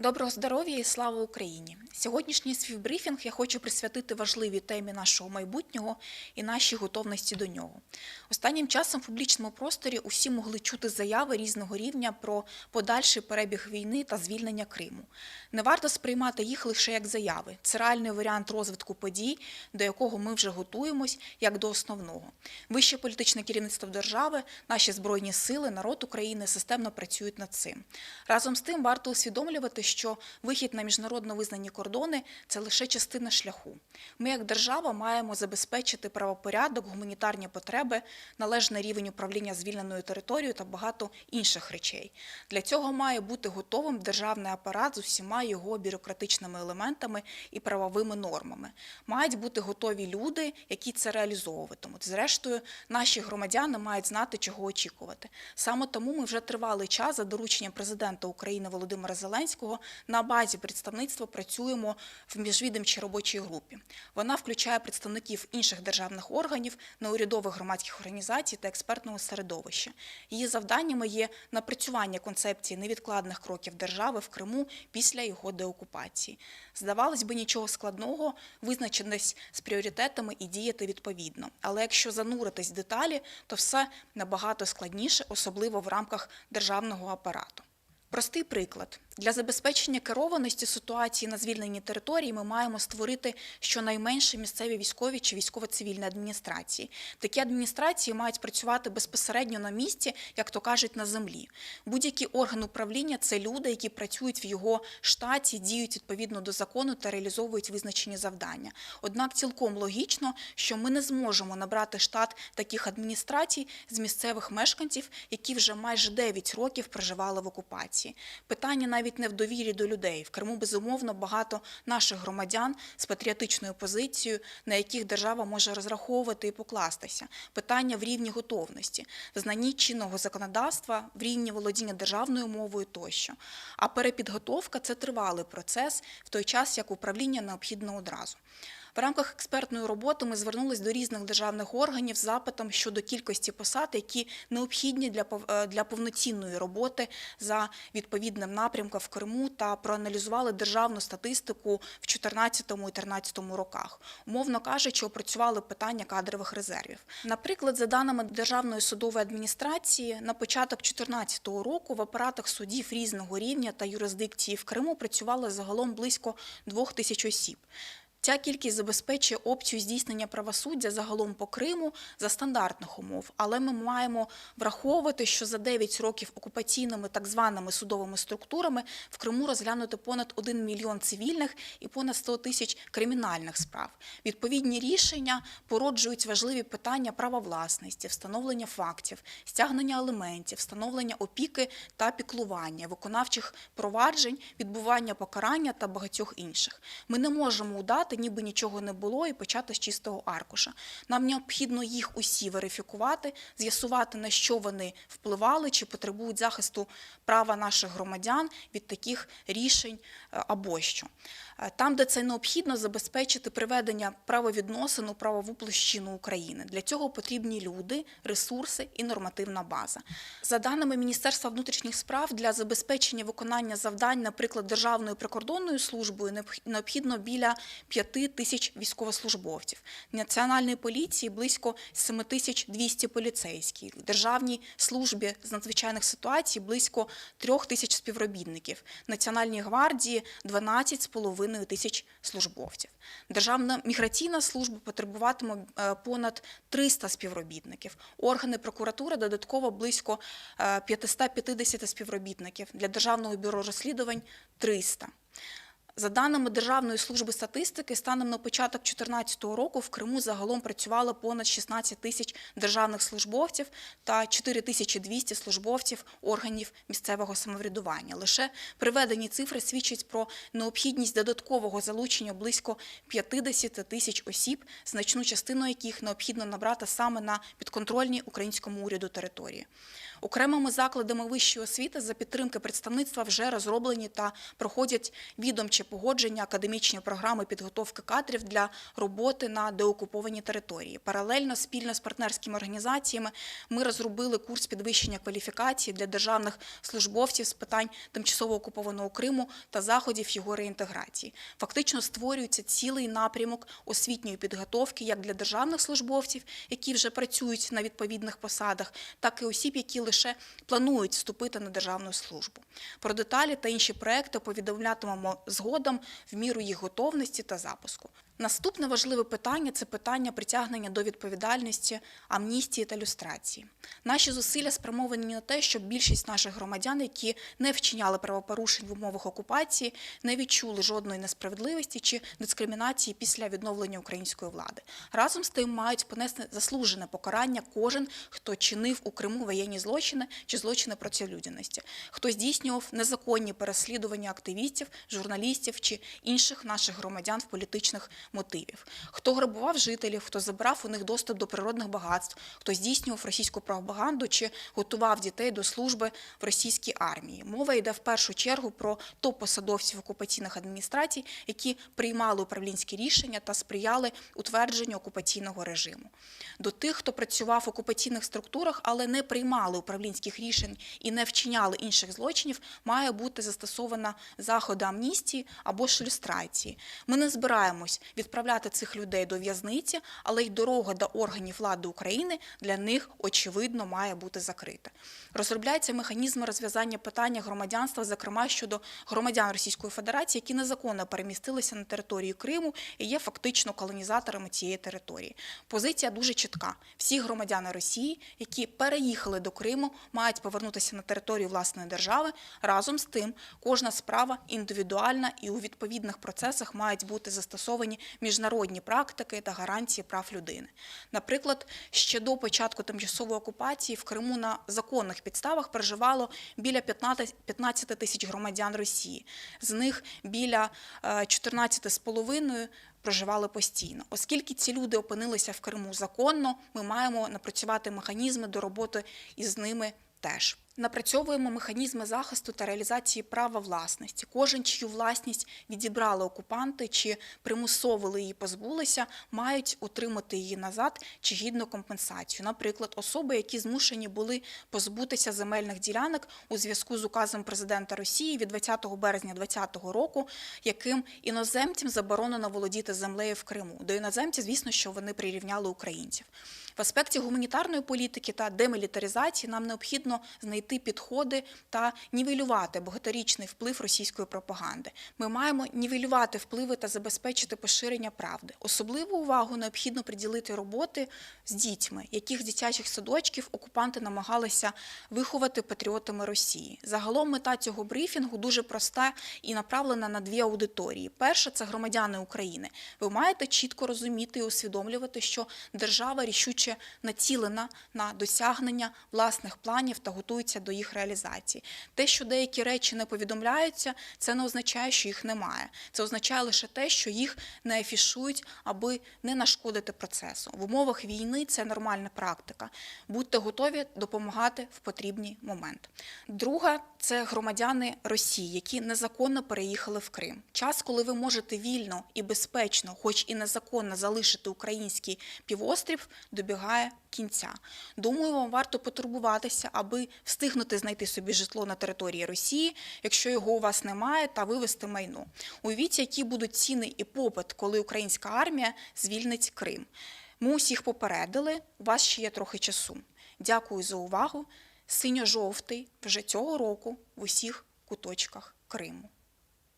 Доброго здоров'я і слава Україні! Сьогоднішній свій я хочу присвятити важливій темі нашого майбутнього і нашій готовності до нього. Останнім часом в публічному просторі усі могли чути заяви різного рівня про подальший перебіг війни та звільнення Криму. Не варто сприймати їх лише як заяви. Це реальний варіант розвитку подій, до якого ми вже готуємось як до основного. Вище політичне керівництво держави, наші збройні сили, народ України системно працюють над цим. Разом з тим варто усвідомлювати, що вихід на міжнародно визнані кордони це лише частина шляху. Ми, як держава, маємо забезпечити правопорядок, гуманітарні потреби, належний рівень управління звільненою територією та багато інших речей. Для цього має бути готовим державний апарат з усіма його бюрократичними елементами і правовими нормами. Мають бути готові люди, які це реалізовуватимуть. Зрештою, наші громадяни мають знати, чого очікувати. Саме тому ми вже тривалий час за дорученням президента України Володимира Зеленського на базі представництва працюємо в міжвідомчій робочій групі. Вона включає представників інших державних органів, неурядових громадських організацій та експертного середовища. Її завданнями є напрацювання концепції невідкладних кроків держави в Криму після його деокупації. Здавалось би, нічого складного, визначеність з пріоритетами і діяти відповідно. Але якщо зануритись в деталі, то все набагато складніше, особливо в рамках державного апарату. Простий приклад для забезпечення керованості ситуації на звільненій території ми маємо створити щонайменше місцеві військові чи військово-цивільні адміністрації. Такі адміністрації мають працювати безпосередньо на місці, як то кажуть, на землі. Будь-який орган управління це люди, які працюють в його штаті, діють відповідно до закону та реалізовують визначені завдання. Однак цілком логічно, що ми не зможемо набрати штат таких адміністрацій з місцевих мешканців, які вже майже 9 років проживали в окупації. Питання навіть не в довірі до людей. В Криму безумовно багато наших громадян з патріотичною позицією, на яких держава може розраховувати і покластися. Питання в рівні готовності, в знанні чинного законодавства, в рівні володіння державною мовою тощо. А перепідготовка це тривалий процес, в той час як управління необхідно одразу. В рамках експертної роботи ми звернулись до різних державних органів з запитом щодо кількості посад, які необхідні для е, для повноцінної роботи за відповідним напрямком в Криму, та проаналізували державну статистику в 2014 і 2013 роках. Умовно кажучи, опрацювали питання кадрових резервів. Наприклад, за даними Державної судової адміністрації, на початок 2014 року в апаратах судів різного рівня та юрисдикції в Криму працювало загалом близько двох тисяч осіб. Ця кількість забезпечує опцію здійснення правосуддя загалом по Криму за стандартних умов, але ми маємо враховувати, що за 9 років окупаційними так званими судовими структурами в Криму розглянуто понад 1 мільйон цивільних і понад 100 тисяч кримінальних справ. Відповідні рішення породжують важливі питання права власності, встановлення фактів, стягнення аліментів, встановлення опіки та піклування, виконавчих проваджень, відбування покарання та багатьох інших. Ми не можемо удати, ніби нічого не було, і почати з чистого аркуша. Нам необхідно їх усі верифікувати, з'ясувати, на що вони впливали, чи потребують захисту права наших громадян від таких рішень е, або що. Е, Там, де це необхідно, забезпечити приведення правовідносин у правову площину України. Для цього потрібні люди, ресурси і нормативна база. За даними Міністерства внутрішніх справ, для забезпечення виконання завдань, наприклад, Державною прикордонною службою, необх- необхідно біля 5 тисяч військовослужбовців. Національної поліції близько 7200 поліцейських. Державній службі з надзвичайних ситуацій близько 3 тисяч співробітників. Національній гвардії 12,5 тисяч службовців. Державна міграційна служба потребуватиме е, понад 300 співробітників. Органи прокуратури додатково близько е, 550 співробітників. Для Державного бюро розслідувань 300. За даними Державної служби статистики, станом на початок 2014 року в Криму загалом працювало понад 16 тисяч державних службовців та 4200 службовців органів місцевого самоврядування. Лише приведені цифри свідчать про необхідність додаткового залучення близько 50 тисяч осіб, значну частину яких необхідно набрати саме на підконтрольній українському уряду території. Окремими закладами вищої освіти за підтримки представництва вже розроблені та проходять відомчі погодження академічної програми підготовки кадрів для роботи на деокупованій території. Паралельно спільно з партнерськими організаціями ми розробили курс підвищення кваліфікації для державних службовців з питань тимчасово окупованого Криму та заходів його реінтеграції. Фактично створюється цілий напрямок освітньої підготовки як для державних службовців, які вже працюють на відповідних посадах, так і осіб, які лише планують вступити на державну службу. Про деталі та інші проекти повідомлятимемо згодом в міру їх готовності та запуску. Наступне важливе питання це питання притягнення до відповідальності, амністії та люстрації. Наші зусилля спрямовані на те, щоб більшість наших громадян, які не вчиняли правопорушень в умовах окупації, не відчули жодної несправедливості чи дискримінації після відновлення української влади. Разом з тим мають понести заслужене покарання кожен, хто чинив у Криму воєнні злочини чи злочини проти людяності, хто здійснював незаконні переслідування активістів, журналістів чи інших наших громадян в політичних мотивів, хто грабував жителів, хто забрав у них доступ до природних багатств, хто здійснював російську пропаганду чи готував дітей до служби в російській армії. Мова йде в першу чергу про топ-посадовців окупаційних адміністрацій, які приймали управлінські рішення та сприяли утвердженню окупаційного режиму. До тих, хто працював в окупаційних структурах, але не приймали управлінських рішень і не вчиняли інших злочинів, має бути застосована заходи амністії або ж люстрації. Ми не збираємось відправляти цих людей до в'язниці, але й дорога до органів влади України для них очевидно має бути закрита. Розробляються механізми розв'язання питання громадянства, зокрема щодо громадян Російської Федерації, які незаконно перемістилися на територію Криму і є фактично колонізаторами цієї території. Позиція дуже чітка: всі громадяни Росії, які переїхали до Криму, мають повернутися на територію власної держави. Разом з тим, кожна справа індивідуальна і у відповідних процесах мають бути застосовані міжнародні практики та гарантії прав людини. Наприклад, ще до початку тимчасової окупації в Криму на законних підставах проживало біля 15 15 тисяч громадян Росії. З них біля е, 14,5 проживали постійно. Оскільки ці люди опинилися в Криму законно, ми маємо напрацювати механізми до роботи із ними теж. Напрацьовуємо механізми захисту та реалізації права власності. Кожен, чию власність відібрали окупанти чи примусово її позбулися, мають отримати її назад чи гідну компенсацію. Наприклад, особи, які змушені були позбутися земельних ділянок у зв'язку з указом президента Росії від 20 березня 2020 року, яким іноземцям заборонено володіти землею в Криму. До іноземців, звісно, що вони прирівняли українців. В аспекті гуманітарної політики та демілітаризації нам необхідно знайти підходи та нівелювати багаторічний вплив російської пропаганди. Ми маємо нівелювати впливи та забезпечити поширення правди. Особливу увагу необхідно приділити роботи з дітьми, яких з дитячих садочків окупанти намагалися виховати патріотами Росії. Загалом мета цього брифінгу дуже проста і направлена на дві аудиторії. Перша це громадяни України. Ви маєте чітко розуміти і усвідомлювати, що держава рішуче націлена на досягнення власних планів та готується до їх реалізації. Те, що деякі речі не повідомляються, це не означає, що їх немає. Це означає лише те, що їх не афішують, аби не нашкодити процесу. В умовах війни це нормальна практика. Будьте готові допомагати в потрібний момент. Друга це громадяни Росії, які незаконно переїхали в Крим. Час, коли ви можете вільно і безпечно, хоч і незаконно залишити український півострів, добігає кінця. Думаю, вам варто потурбуватися, аби встигнути знайти собі житло на території Росії, якщо його у вас немає, та вивезти майно. Уявіть, які будуть ціни і попит, коли українська армія звільнить Крим. Ми усіх попередили, у вас ще є трохи часу. Дякую за увагу. Синьо-жовтий вже цього року в усіх куточках Криму.